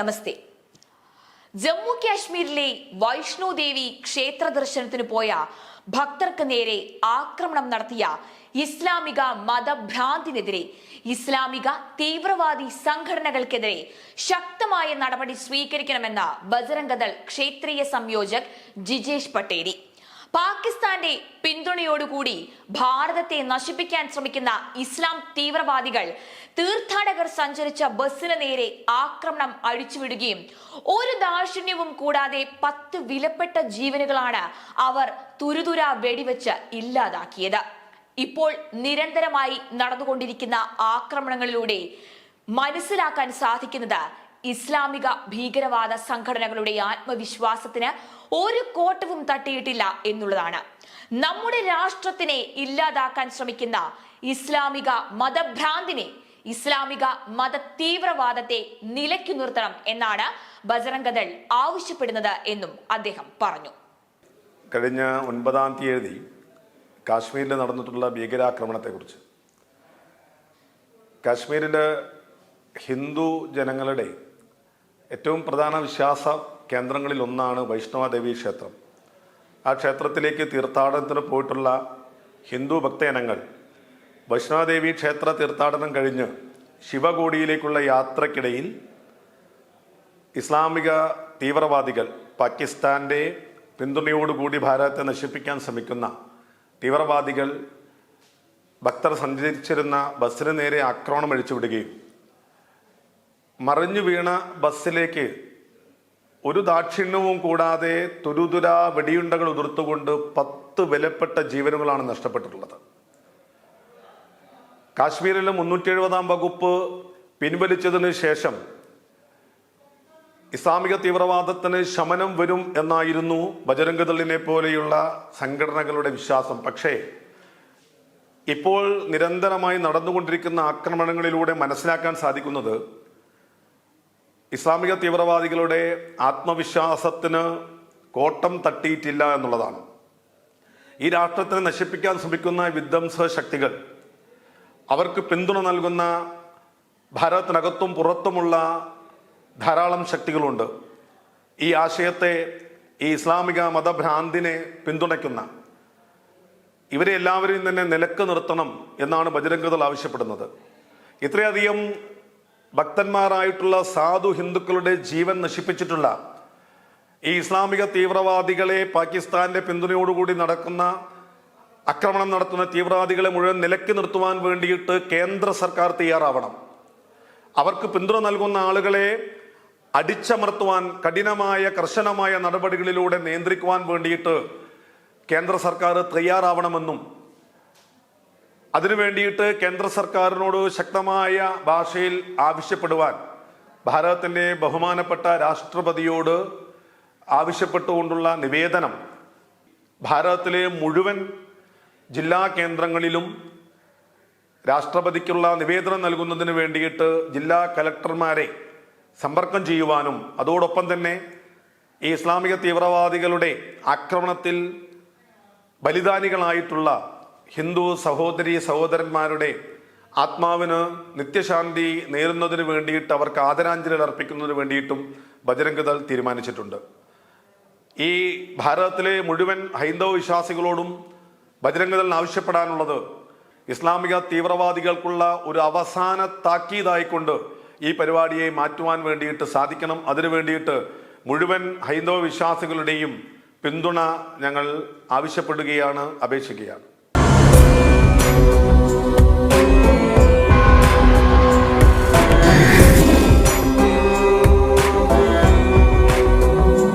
നമസ്തേ. ജമ്മു കാശ്മീരിലെ വൈഷ്ണോദേവി ക്ഷേത്ര ദർശനത്തിന് പോയ ഭക്തർക്ക് നേരെ ആക്രമണം നടത്തിയ ഇസ്ലാമിക മതഭ്രാന്തിനെതിരെ ഇസ്ലാമിക തീവ്രവാദി സംഘടനകൾക്കെതിരെ ശക്തമായ നടപടി സ്വീകരിക്കണമെന്ന് ബജരംഗദൾ ക്ഷേത്രീയ സംയോജക് ജിജേഷ് പട്ടേരി. പാകിസ്ഥാന്റെ പിന്തുണയോടുകൂടി ഭാരതത്തെ നശിപ്പിക്കാൻ ശ്രമിക്കുന്ന ഇസ്ലാം തീവ്രവാദികൾ തീർത്ഥാടകർ സഞ്ചരിച്ച ബസ്സിന് നേരെ ആക്രമണം അഴിച്ചുവിടുകയും ഒരു ദാർഷിണ്യവും കൂടാതെ പത്ത് വിലപ്പെട്ട ജീവനുകളാണ് അവർ തുരുതുര വെടിവെച്ച് ഇല്ലാതാക്കിയത്. ഇപ്പോൾ നിരന്തരമായി നടന്നുകൊണ്ടിരിക്കുന്ന ആക്രമണങ്ങളിലൂടെ മനസ്സിലാക്കാൻ സാധിക്കുന്നത് ഇസ്ലാമിക ഭീകരവാദ സംഘടനകളുടെ ആത്മവിശ്വാസത്തിന് ഒരു കോട്ടവും തട്ടിയിട്ടില്ല എന്നുള്ളതാണ്. നമ്മുടെ രാഷ്ട്രത്തിനെ ഇല്ലാതാക്കാൻ ശ്രമിക്കുന്ന ഇസ്ലാമിക മതഭ്രാന്തിനെ ഇസ്ലാമിക മത തീവ്രവാദത്തെ നിലയ്ക്കു നിർത്തണം എന്നാണ് ബജറംഗദൾ ആവശ്യപ്പെടുന്നത് എന്നും അദ്ദേഹം പറഞ്ഞു. കഴിഞ്ഞ ഒൻപതാം തീയതി കാശ്മീരിൽ നടന്നിട്ടുള്ള ഭീകരാക്രമണത്തെക്കുറിച്ച്. കാശ്മീരിൽ ഹിന്ദു ജനങ്ങളുടെ ഏറ്റവും പ്രധാന വിശ്വാസ കേന്ദ്രങ്ങളിൽ ഒന്നാണ് വൈഷ്ണവദേവി ക്ഷേത്രം. ആ ക്ഷേത്രത്തിലേക്ക് തീർത്ഥാടനത്തിന് പോയിട്ടുള്ള ഹിന്ദു ഭക്തജനങ്ങൾ വൈഷ്ണവദേവി ക്ഷേത്ര തീർത്ഥാടനം കഴിഞ്ഞ് ശിവകോടിയിലേക്കുള്ള യാത്രക്കിടയിൽ ഇസ്ലാമിക തീവ്രവാദികൾ പാകിസ്ഥാന്റെ പിന്തുണയോടുകൂടി ഭാരതത്തെ നശിപ്പിക്കാൻ ശ്രമിക്കുന്ന തീവ്രവാദികൾ ഭക്തർ സഞ്ചരിച്ചിരുന്ന ബസ്സിന് നേരെ ആക്രമണം അഴിച്ചുവിടുകയും മറിഞ്ഞു വീണ ബസ്സിലേക്ക് ഒരു ദാക്ഷിണ്യവും കൂടാതെ തുരുതുരാ വെടിയുണ്ടകൾ ഉതിർത്തുകൊണ്ട് പത്ത് വിലപ്പെട്ട ജീവനുകളാണ് നഷ്ടപ്പെട്ടിട്ടുള്ളത്. കാശ്മീരിലെ മുന്നൂറ്റി എഴുപതാം വകുപ്പ് പിൻവലിച്ചതിന് ശേഷം ഇസ്ലാമിക തീവ്രവാദത്തിന് ശമനം വരും എന്നായിരുന്നു ബജരംഗദളിനെ പോലെയുള്ള സംഘടനകളുടെ വിശ്വാസം. പക്ഷേ ഇപ്പോൾ നിരന്തരമായി നടന്നുകൊണ്ടിരിക്കുന്ന ആക്രമണങ്ങളിലൂടെ മനസ്സിലാക്കാൻ സാധിക്കുന്നത് ഇസ്ലാമിക തീവ്രവാദികളുടെ ആത്മവിശ്വാസത്തിന് കോട്ടം തട്ടിയിട്ടില്ല എന്നുള്ളതാണ്. ഈ രാഷ്ട്രത്തിനെ നശിപ്പിക്കാൻ ശ്രമിക്കുന്ന വിധ്വംസ ശക്തികൾ അവർക്ക് പിന്തുണ നൽകുന്ന ഭാരതത്തിനകത്തും പുറത്തുമുള്ള ധാരാളം ശക്തികളുണ്ട്. ഈ ആശയത്തെ ഈ ഇസ്ലാമിക മതഭ്രാന്തിനെ പിന്തുണയ്ക്കുന്ന ഇവരെ എല്ലാവരെയും തന്നെ നിലയ്ക്ക് നിർത്തണം എന്നാണ് ബജരംഗദൾ ആവശ്യപ്പെടുന്നത്. ഇത്രയധികം ഭക്തന്മാരായിട്ടുള്ള സാധു ഹിന്ദുക്കളുടെ ജീവൻ നശിപ്പിച്ചിട്ടുള്ള ഈ ഇസ്ലാമിക തീവ്രവാദികളെ പാകിസ്ഥാന്റെ പിന്തുണയോടുകൂടി നടക്കുന്ന ആക്രമണം നടത്തുന്ന തീവ്രവാദികളെ മുഴുവൻ നിലക്കി നിർത്തുവാൻ വേണ്ടിയിട്ട് കേന്ദ്ര സർക്കാർ തയ്യാറാവണം. അവർക്ക് പിന്തുണ നൽകുന്ന ആളുകളെ അടിച്ചമർത്തുവാൻ കഠിനമായ കർശനമായ നടപടികളിലൂടെ നിയന്ത്രിക്കുവാൻ വേണ്ടിയിട്ട് കേന്ദ്ര സർക്കാർ തയ്യാറാവണമെന്നും അതിനു വേണ്ടിയിട്ട് കേന്ദ്ര സർക്കാരിനോട് ശക്തമായ ഭാഷയിൽ ആവശ്യപ്പെടുവാൻ ഭാരതത്തിന്റെ ബഹുമാനപ്പെട്ട രാഷ്ട്രപതിയോട് ആവശ്യപ്പെട്ടുകൊണ്ടുള്ള നിവേദനം ഭാരതത്തിലെ മുഴുവൻ ജില്ലാ കേന്ദ്രങ്ങളിലും രാഷ്ട്രപതിക്കുള്ള നിവേദനം നൽകുന്നതിന് വേണ്ടിയിട്ട് ജില്ലാ കലക്ടർമാരെ സമ്പർക്കം ചെയ്യുവാനും അതോടൊപ്പം തന്നെ ഈ ഇസ്ലാമിക തീവ്രവാദികളുടെ ആക്രമണത്തിൽ ബലിദാനികളായിട്ടുള്ള ഹിന്ദു സഹോദരി സഹോദരന്മാരുടെ ആത്മാവിന് നിത്യശാന്തി നേരുന്നതിന് വേണ്ടിയിട്ട് അവർക്ക് ആദരാഞ്ജലികൾ അർപ്പിക്കുന്നതിന് വേണ്ടിയിട്ടും ബജരംഗദൾ തീരുമാനിച്ചിട്ടുണ്ട്. ഈ ഭാരതത്തിലെ മുഴുവൻ ഹൈന്ദവ വിശ്വാസികളോടും ബജരംഗദളിന് ആവശ്യപ്പെടാനുള്ളത് ഇസ്ലാമിക തീവ്രവാദികൾക്കുള്ള ഒരു അവസാന താക്കീതായിക്കൊണ്ട് ഈ പരിപാടിയെ മാറ്റുവാൻ വേണ്ടിയിട്ട് സാധിക്കണം. അതിനു വേണ്ടിയിട്ട് മുഴുവൻ ഹൈന്ദവ വിശ്വാസികളുടെയും പിന്തുണ ഞങ്ങൾ ആവശ്യപ്പെടുകയാണ് അപേക്ഷിക്കുകയാണ്.